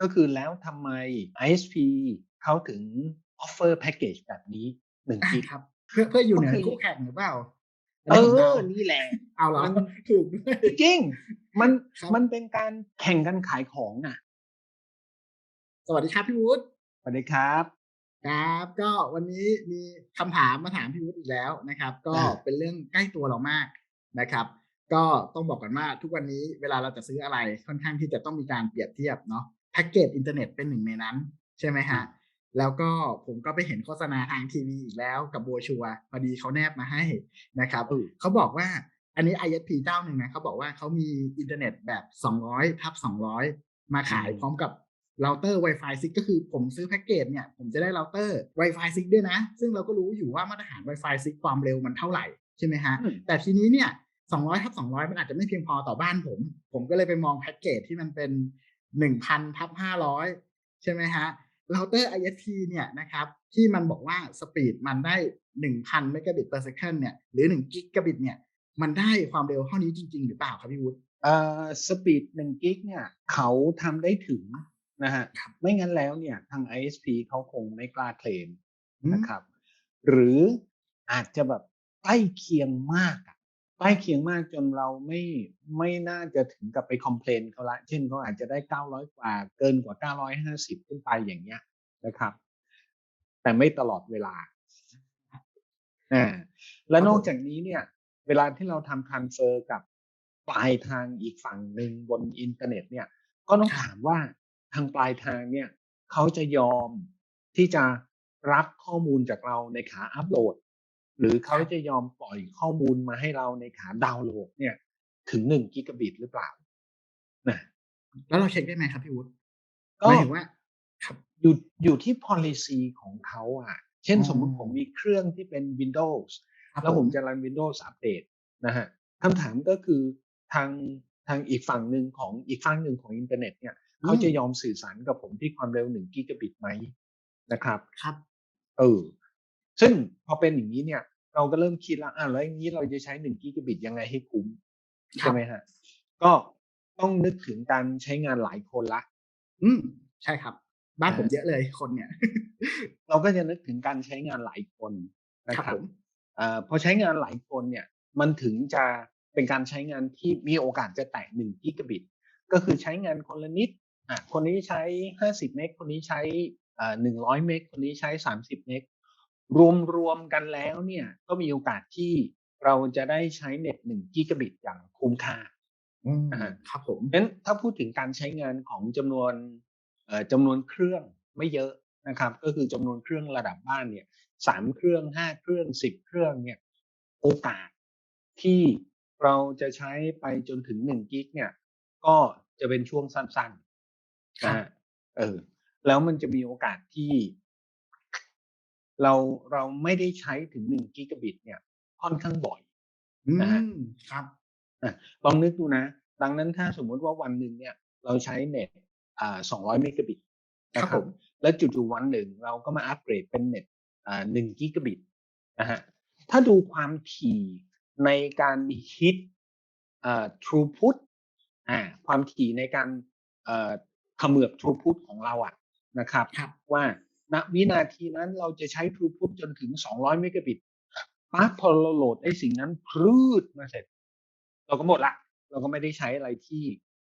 ก็คือแล้วทำไม ISP เขาถึง offer package แบบนี้หนึ่งอ่ากิกครับ เพื่อเพื่ออยู่เหนือก็คือคู่แข่งหรือเปล่า เอนนี้ผมอเดานี่แหละ เอาเหรอมันถูกด้วยจริง มันครับมันเป็นการแข่งกันขายของอะ สวัสดีครับพี่วุฒิสวัสดีครับครับก็วันนี้มีคำถามมาถามพี่วุฒิอีกแล้วนะครับ ก็อ่าเป็นเรื่องใกล้ตัวเรามากนะครับ ก็ต้องบอกกันว่าทุกวันนี้เวลาเราจะซื้ออะไรค่อนข้างที่จะต้องมีการเปรียบเทียบเนาะ แพ็กเกจอินเทอร์เน็ตเป็นหนึ่งในนั้น ใช่ไหมฮะ แล้วก็ผมก็ไปเห็นโฆษณาทางทีวีอีกแล้วกับบัวชัวร์พอดีเขาแนบมาให้นะครับอืมเขาบอกว่าอันนี้ ISP เจ้าหนึ่งนะเขาบอกว่าเขามีอินเทอร์เน็ตแบบ200ทับ200 มาขายพร้อมกับเราเตอร์ Wi-Fi 6 ก็คือผมซื้อแพ็กเกจเนี่ย ผมจะได้เราเตอร์ Wi-Fi 6 ด้วยนะ ซึ่งเราก็รู้อยู่ว่ามาตรฐาน Wi-Fi 6 ความเร็วมันเท่าไหร่ ใช่ไหมฮะอืมแต่ทีนี้เนี่ย200ทับ200 มันอาจจะไม่เพียงพอต่อบ้านผม ผมก็เลยไปมองแพ็กเกจที่มันเป็น 1,000ทับ500ใช่ไหมฮะเราเตอร์ ISP เนี่ยนะครับที่มันบอกว่าสปีดมันได้1,000เมกะบิต per second เนี่ยหรือ1กิกะบิตเนี่ยมันได้ความเร็วเท่านี้จริง ๆ หรือเปล่าครับพี่วุฒิเอ่อสปีดหนึ่งกิกเนี่ยเขาทำได้ถึงนะฮะครับไม่งั้นแล้วเนี่ยทาง ISP เขาคงไม่กล้าเคลมอืมนะครับ หรืออาจจะแบบใกล้เคียงมากอะ ใกล้เคียงมากจนเราไม่ไม่น่าจะถึงกับไปคอมเพลนเขาละ เช่นเขาอาจจะได้ 900 กว่าเกินกว่า 950 ขึ้นไปอย่างเงี้ยนะครับ แต่ไม่ตลอดเวลาอ่าและนอกจากนี้เนี่ย เวลาที่เราทำ transfer กับปลายทางอีกฝั่งหนึ่งบนอินเทอร์เน็ต เนี่ย ก็ต้องถามว่าทางปลายทางเนี่ยเขาจะยอมที่จะรับข้อมูลจากเราในขาอัปโหลด หรือเขาจะยอมปล่อยข้อมูลมาให้เราในขาดาวน์โหลดเนี่ยถึงหนึ่งกิกะบิตหรือเปล่านะแล้วเราเช็คได้ไหมครับพี่วุฒิก็หมายถึงว่าครับอยู่อยู่ที่ policy ของเขาอะ เช่นอ๋อสมมุติผมมีเครื่องที่เป็น Windows ครับแล้วผมจะรัน Windows อัปเดตนะฮะคำถามก็คือทางทางอีกฝั่งหนึ่งของอีกฝั่งหนึ่งของอินเทอร์เน็ตเนี่ยเขาจะยอมสื่อสารกับผมที่ความเร็วหนึ่งกิกะบิตไหมนะครับ ครับ เออ ซึ่งพอเป็นอย่างนี้เนี่ย เราก็เริ่มคิดแล้วอะแล้วอย่างนี้เราจะใช้หนึ่งกิกะบิตยังไงให้คุ้มครับใช่ไหมฮะก็ต้องนึกถึงการใช้งานหลายคนละ อืมใช่ครับ บ้านอ่าผมเยอะเลยคนเนี่ย เราก็จะนึกถึงการใช้งานหลายคนนะคครัรับบผมเอ่อพอใช้งานหลายคนเนี่ย มันถึงจะเป็นการใช้งานที่มีโอกาสจะแตะหนึ่งกิกะบิต ก็คือใช้งานคนละนิดอะคนนี้ใช้ห้าสิบเมกคนนี้ใช้หนึ่งร้อยเมกคนนี้ใช้สามสิบเมก รวมรวมๆกันแล้วเนี่ยก็มีโอกาสที่เราจะได้ใช้เน็ตหนึ่งกิกะบิตอย่างคุ้มค่าอืมอ่าครับผมงั้นถ้าพูดถึงการใช้งานของจำนวนเอ่อจำนวนเครื่องไม่เยอะนะครับ ก็คือจำนวนเครื่องระดับบ้านเนี่ยสามเครื่องห้าเครื่องสิบเครื่องเนี่ยโอกาสที่เราจะใช้ไปจนถึงหนึ่งกิกเนี่ย ก็จะเป็นช่วงสั้นๆครับนะฮะเออแล้วมันจะมีโอกาสที่ เราเราไม่ได้ใช้ถึงหนึ่งกิกะบิตเนี่ยค่อนข้างบ่อยอืนะฮะมครับลองนึกดูนะ ดังนั้นถ้าสมมุติว่าวันหนึ่งเนี่ยเราใช้เน็ตอ่า200เมกะบิตนะคครัรับบผมแล้วจู่ๆวันหนึ่งเราก็มาอัปเกรดเป็นเน็ตอ่า1กิกะบิตนะฮะถ้าดูความถี่ในการฮิตอ่า throughput อ่าความถี่ในการเอ่อเขมือบ throughput ของเราอะนะครับครับว่า ณวินาทีนั้นเราจะใช้ throughput จนถึง 200 เมกะบิตปั๊บพอเราโหลดไอ้สิ่งนั้นพรืดมาเสร็จ เราก็หมดละ เราก็ไม่ได้ใช้อะไรที่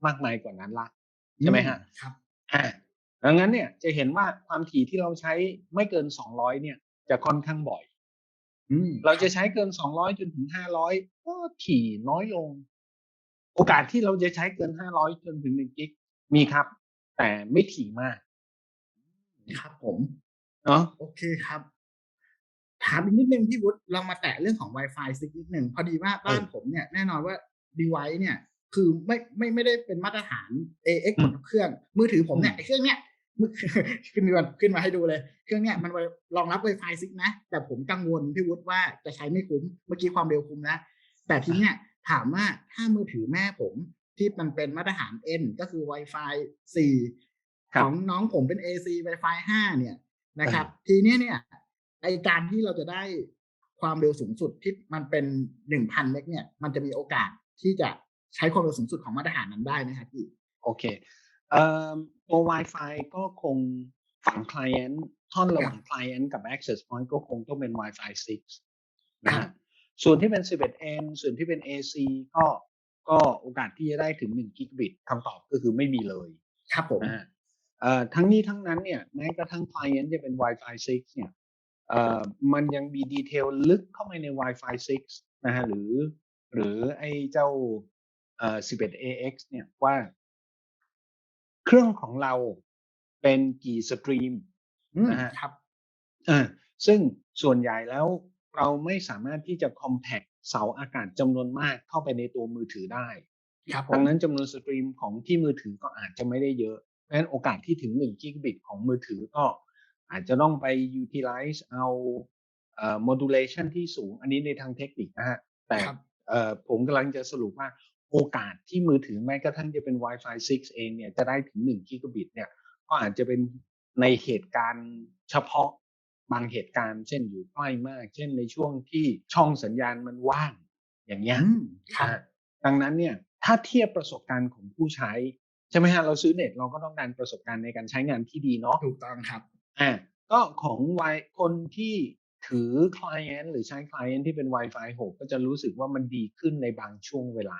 มากมายกว่านั้นละ ใช่ไหมฮะ ครับ อ่าดังนั้นเนี่ยจะเห็นว่าความถี่ที่เราใช้ไม่เกิน 200 เนี่ย จะค่อนข้างบ่อยอืมเราจะใช้เกิน 200 จนถึง 500 ก็ถี่น้อยลง โอกาสที่เราจะใช้เกิน 500 จนถึง1กิกมีครับ แต่ไม่ถี่มาก ครับผม เนาะ โอเคครับ ถามอีกนิดนึงพี่วุฒิเรามาแตะเรื่องของ Wi-Fi ซิกนิดหนึ่งพอดีว่าบ้านเออผมเนี่ยแน่นอนว่า device เนี่ย คือไม่ไม่ไม่ได้เป็นมาตรฐาน AX หมดทุกเครื่อง มือถือผมเนี่ยอืมไอ้เครื่องเนี่ยมือขึ้นมาขึ้นมาให้ดูเลย เครื่องเนี่ยมันไว้รองรับ Wi-Fi ซิกนะ แต่ผมกังวลพี่วุฒิว่าจะใช้ไม่คุ้ม เมื่อกี้ความเร็วคุ้มนะ แต่ทีเนี้ยถามว่าถ้ามือถือแม่ผมที่มันเป็นมาตรฐาน N ก็คือ Wi-Fi 4ครัขบองน้องผมเป็น AC Wi-Fi 5 เนี่ย นะครับ ทีเนี้ยเนี่ยไอการที่เราจะได้ความเร็วสูงสุดที่มันเป็นหนึ่งพันเมกเนี่ย มันจะมีโอกาสที่จะใช้ความเร็วสูงสุดของมาตรฐานนั้นได้ไหมครับพี่โอเคเอ่อตัว Wi-Fi ก็คงฝั่ง Client ท่อนระหว่าง Client กับ Access Point ก็คงต้องเป็น Wi-Fi 6 นะครัฮะบส่วนที่เป็น 11N ส่วนที่เป็น AC ก็ก็โอกาสที่จะได้ถึง1 Gigabit คำตอบก็คือไม่มีเลย ครับผมนะฮะเอ่อ ทั้งนี้ทั้งนั้นเนี่ยแม้กระทั่ง Client จะเป็น Wi-Fi 6 เนี่ยเอ่อมันยังมีดีเทลลึกเข้าไปใน Wi-Fi 6 นะฮะหรือ หรือไอ้เจ้าเอ่อ 11AX เนี่ยว่าเครื่องของเราเป็นกี่สตรีมอืมนะฮะครับอ่าซึ่งส่วนใหญ่แล้วเราไม่สามารถที่จะ compact เสาอากาศจำนวนมากเข้าไปในตัวมือถือได้ครับผดัมงนั้นจำนวนสตรีมของที่มือถือก็อาจจะไม่ได้เยอะ เพราะฉะนั้นโอกาสที่ถึง1 Gigabit ของมือถือก็อาจจะต้องไป utilize เอาเอ่อ modulation ที่สูง อันนี้ในทางเทคนิคนะฮะ แต่ครับเอ่อผมกำลังจะสรุปว่าโอกาสที่มือถือแม้กระทั่งจะเป็น Wi-Fi 6 เองเนี่ยจะได้ถึง1 Gigabit เนี่ยก็อาจจะเป็นในเหตุการณ์เฉพาะบางเหตุการณ์ เช่นอยู่ใกล้มาก เช่นในช่วงที่ช่องสัญญาณมันว่าง อย่างเงี้ยอืมครับนะฮะดังนั้นเนี่ยถ้าเทียบประสบการณ์ของผู้ใช้ใช่ไหมฮะเราซื้อเน็ตเราก็ต้องการประสบการณ์ในการใช้งานที่ดีเนาะถูกต้องครับอ่าก็ของวายคนที่ถือ client หรือใช้ client ที่เป็น Wi-Fi 6 ก็จะรู้สึกว่ามันดีขึ้นในบางช่วงเวลา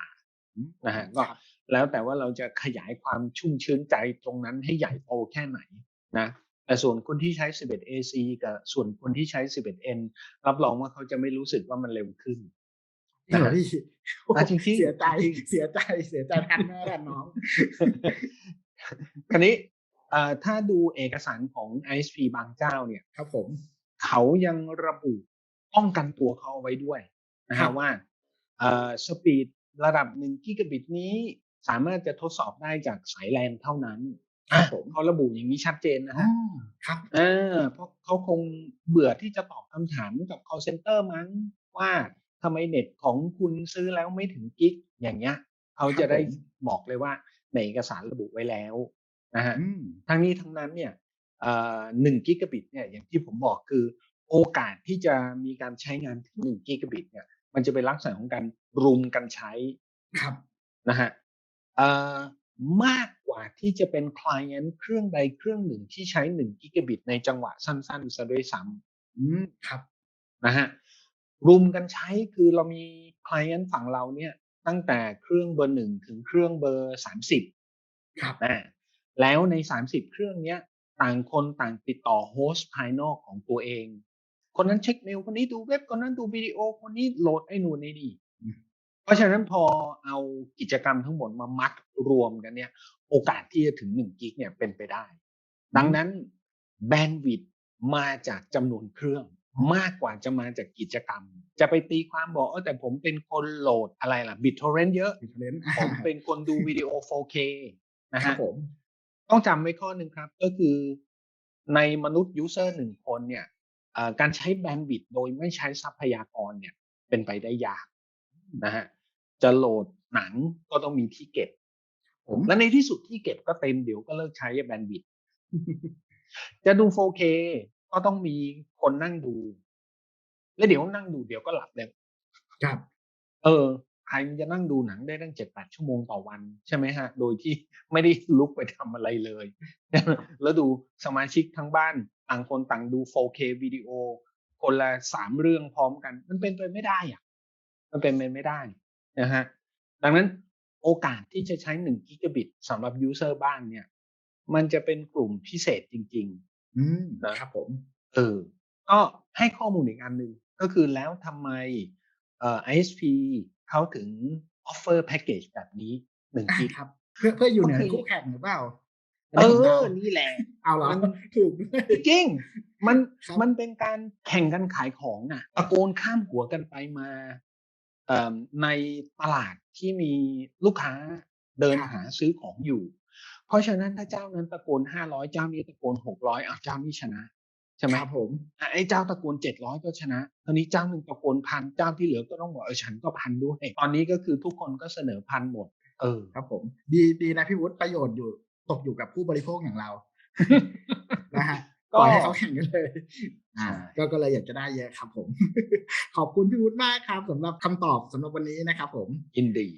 นะฮะก็ครับแล้วแต่ว่าเราจะขยายความชุ่มชื้นใจตรงนั้นให้ใหญ่โตแค่ไหนนะแต่ส่วนคนที่ใช้ 11AC กับส่วนคนที่ใช้ 11N รับรองว่าเขาจะไม่รู้สึกว่ามันเร็วขึ้น จริงเหรอพี่อะจริงๆเสียใจจริงเสียใจเสียใจแทนแม่แทนน้อง คราวนี้เอ่อถ้าดูเอกสารของ ISP บางเจ้าเนี่ย ครับผม เขายังระบุป้องกันตัวเขาเอาไว้ด้วยนะครัฮะบว่าเอ่อสปีดระดับ1กิกะบิตนี้สามารถจะทดสอบได้จากสายแลนเท่านั้นครับผมเขาระบุอย่างนี้ชัดเจนนะอ๋อฮะครับอ่าเพราะเขาคงเบื่อที่จะตอบคำถามกับ call center มั้งว่า ทำไมเน็ตของคุณซื้อแล้วไม่ถึงกิกอย่างเงี้ยเขาจะได้บอกเลยว่าในเอกสารระบุไว้แล้วนะฮะอืมทั้งนี้ทั้งนั้นเนี่ยหนึ่งกิกะบิตเนี่ยอย่างที่ผมบอกคือโอกาสที่จะมีการใช้งานถึงหนึ่งกิกะบิตเนี่ย มันจะเป็นลักษณะของการรุมกันใช้ครับนะฮะเอ่อมากกว่าที่จะเป็น client เครื่องใดเครื่องหนึ่งที่ใช้หนึ่งกิกะบิตในจังหวะสั้นๆซะด้วยซ้อืมครับำนะฮะ รุมกันใช้คือเรามี client ฝั่งเราเนี่ยตั้งแต่เครื่องเบอร์หนึ่งถึงเครื่องเบอร์สามสิบครับอ่าแล้วใน30เครื่องเนี้ยต่างคนต่างติดต่อโฮสต์ภายนอกของตัวเอง คนนั้นเช็คเมลคนนี้ดูเว็บคนนั้นดูวิดีโอคนนี้โหลดไอ้นู่นไอ้นี่อืมเพราะฉะนั้นพอเอากิจกรรมทั้งหมดมามัดรวมกันเนี่ย โอกาสที่จะถึง1กิกเนี่ยเป็นไปได้ ดังนั้นแบนด์วิดต์มาจากจำนวนเครื่อง มากกว่าจะมาจากกิจกรรม จะไปตีความบอกเออแต่ผมเป็นคนโหลดอะไรล่ะบิตทอร์เรนต์เยอะดิเฟเรนต์ผมเป็นคนดูวิดีโอ 4K นะครัฮะบผมต้องจำไว้ข้อหนึ่งครับ ก็คือในมนุษย์ยูเซอร์หนึ่งคนเนี่ยเอ่อการใช้แบนด์วิดต์โดยไม่ใช้ทรัพยากรเนี่ยเป็นไปได้ยากนะฮะจะโหลดหนังก็ต้องมีที่เก็บผมและในที่สุดที่เก็บก็เต็มเดี๋ยวก็เลิกใช้แบนด์วิดต์จะดู 4K ก็ต้องมีคนนั่งดู แล้วเดี๋ยวนั่งดูเดี๋ยวก็หลับเลยครับ เออใครมันจะนั่งดูหนังได้ตั้งเจ็ดแปดชั่วโมงต่อวันใช่ไหมฮะ โดยที่ไม่ได้ลุกไปทำอะไรเลย แล้วดูสมาชิกทั้งบ้านต่างคนต่างดู 4K วิดีโอ คนละสามเรื่องพร้อมกัน มันเป็นไปไม่ได้อะมันเป็นไปไม่ได้นะฮะ ดังนั้นโอกาสที่จะใช้หนึ่งกิกะบิตสำหรับยูเซอร์บ้านเนี่ย มันจะเป็นกลุ่มพิเศษจริงๆ อืมนะครับผม เออ ก็ให้ข้อมูลอีกอันหนึ่งก็คือแล้วทำไมเอ่อ ISP เขาถึง offer package แบบนี้หนึ่งอ่ากิกครับ เพื่อเพื่ออยู่เหนือก็คือคู่แข่งหรือเปล่า เอผมดาอนี่แหละ เอาเหรอมันถูกด้วยจริงมันครับมันเป็นการแข่งกันขายของอะตะโกนข้ามหัวกันไปมาเอ่อในตลาดที่มีลูกค้าเดินหาซื้อของอยู่ เพราะฉะนั้นถ้าเจ้านั้นตะโกนห้าร้อยเจ้านี้ตะโกนหกร้อยอะเจ้านี้ชนะใช่ไหมครับผมอะไอ้เจ้าตะโกนเจ็ดร้อยก็ชนะตอนนี้เจ้าหนึ่งตะโกนพันเจ้าที่เหลือก็ต้องบอกเออฉันก็พันด้วยตอนนี้ก็คือทุกคนก็เสนอพันหมด เออครับผม ดีดีนะพี่วุฒิประโยชน์อยู่ตกอยู่กับผู้บริโภคอย่างเรานะฮะก็ปล่อยให้เขาแข่งกันเลย อ่าใช่ก็ก็เลยอยากจะได้เยอะครับผม ขอบคุณพี่วุฒิมากครับสำหรับคำตอบสำหรับวันนี้นะครับผมยินดี